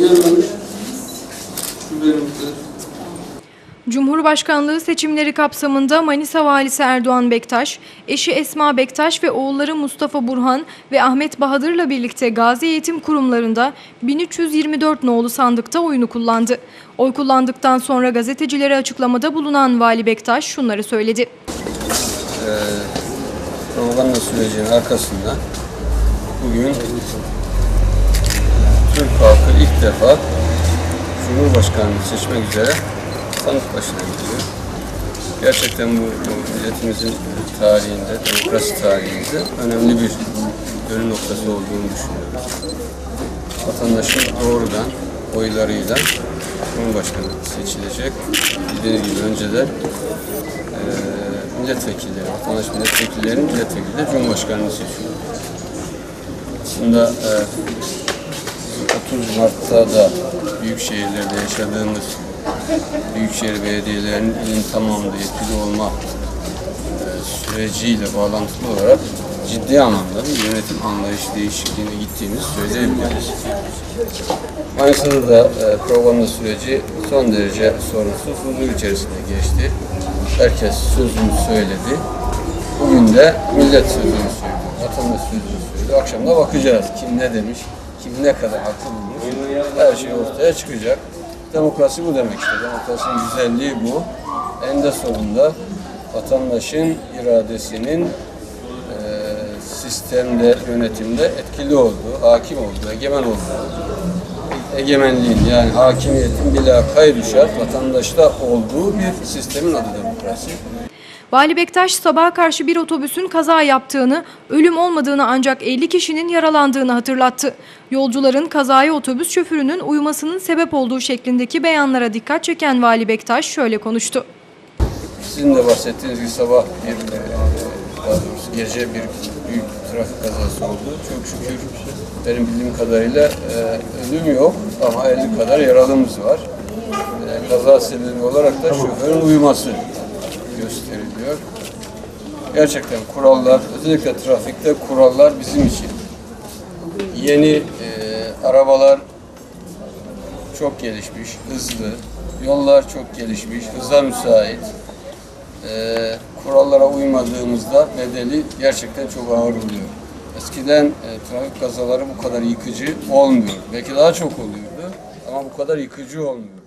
gelmemiş. Benimkiler. Cumhurbaşkanlığı seçimleri kapsamında Manisa Valisi Erdoğan Bektaş, eşi Esma Bektaş ve oğulları Mustafa Burhan ve Ahmet Bahadır'la birlikte Gazi Eğitim Kurumlarında 1324 nolu sandıkta oyunu kullandı. Oy kullandıktan sonra gazetecilere açıklamada bulunan Vali Bektaş şunları söyledi. propaganda sürecinin arkasında bugün Türk halkı ilk defa Cumhurbaşkanlığı seçmek üzere sandık başına gidiyor. Gerçekten bu, milletimizin tarihinde, demokrasi tarihinde önemli bir dönüm noktası olduğunu düşünüyorum. Vatandaşın doğrudan oylarıyla Cumhurbaşkanı seçilecek. Bildiğiniz gibi önceden eee milletvekilleri, vatandaş milletvekillerinin milletvekilleri Cumhurbaşkanını seçiyor. Aslında eee, 30 Mart'ta da büyük şehirlerde yaşadığımız büyükşehir belediyelerinin ilin tamamında yetkili olma eee, süreciyle bağlantılı olarak ciddi anlamda bir yönetim anlayış değişikliğine gittiğimizi söyleyebiliriz. Manisa'da da e, propaganda süreci son derece sorunsuz, huzur içerisinde geçti. Herkes sözünü söyledi. Bugün de millet sözünü söyledi, vatandaş sözünü söyledi. Akşam da bakacağız kim ne demiş, kim ne kadar haklı bulmuş. Her şey ortaya çıkacak. Demokrasi bu demek işte. Demokrasinin güzelliği bu. En de sonunda vatandaşın iradesinin e, sistemde, yönetimde etkili olduğu, hakim olduğu, egemen olduğu, egemenliğin yani hakimiyetin bila kaydı şart vatandaşta olduğu bir sistemin adı demokrasi. Vali Bektaş sabaha karşı bir otobüsün kaza yaptığını, ölüm olmadığını ancak 50 kişinin yaralandığını hatırlattı. Yolcuların kazaya otobüs şoförünün uyumasının sebep olduğu şeklindeki beyanlara dikkat çeken Vali Bektaş şöyle konuştu. Sizin de bahsettiğiniz gibi sabah bir, e, daha doğrusu gece bir büyük trafik kazası oldu. Çok şükür benim bildiğim kadarıyla e, ölüm yok ama 50 kadar yaralımız var. E, kaza sebebi olarak da şoförün uyuması gösteriliyor. Gerçekten kurallar, özellikle trafikte kurallar bizim için. Yeni e, arabalar çok gelişmiş, hızlı, yollar çok gelişmiş, hıza müsait. Ee, kurallara uymadığımızda bedeli gerçekten çok ağır oluyor. Eskiden e, trafik kazaları bu kadar yıkıcı olmuyor. Belki daha çok oluyordu ama bu kadar yıkıcı olmuyor.